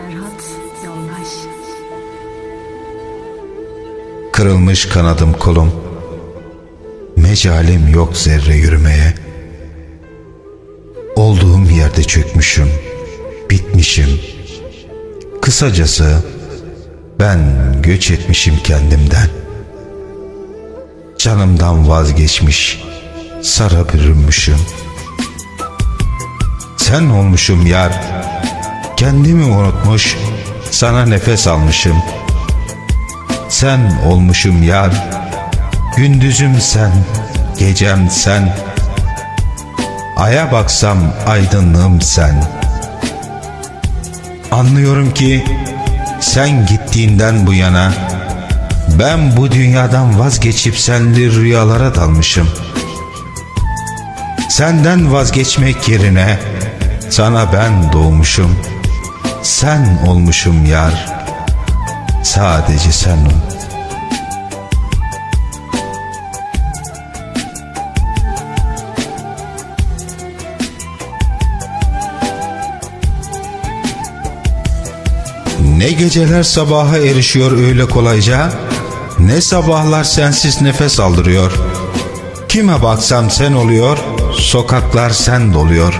Ferhat Yoldaş. Kırılmış kanadım kolum. Mecalim yok zerre yürümeye. Olduğum yerde çökmüşüm. Bitmişim. Kısacası ben göç etmişim kendimden. Canımdan vazgeçmiş Sarı bürünmüşüm. Sen olmuşum yar kendimi unutmuş, sana nefes almışım. Sen olmuşum yar, gündüzüm sen, gecem sen. Aya baksam aydınlığım sen. Anlıyorum ki sen gittiğinden bu yana ben bu dünyadan vazgeçip senli rüyalara dalmışım. Senden vazgeçmek yerine sana ben doğmuşum. Sen olmuşum yar. Sadece sen ol. Ne geceler sabaha erişiyor öyle kolayca, ne sabahlar sensiz nefes aldırıyor. Kime baksam sen oluyor, sokaklar sen doluyor.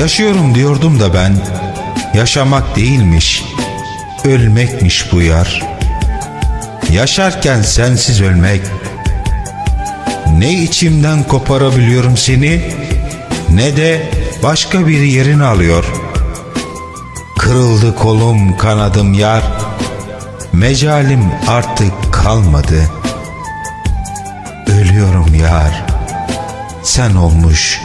Yaşıyorum diyordum da ben, yaşamak değilmiş, ölmekmiş bu yar. Yaşarken sensiz ölmek, ne içimden koparabiliyorum seni, ne de başka bir yerini alıyor.'' Kırıldı kolum kanadım yar Mecalim artık kalmadı Ölüyorum yar Sen olmuş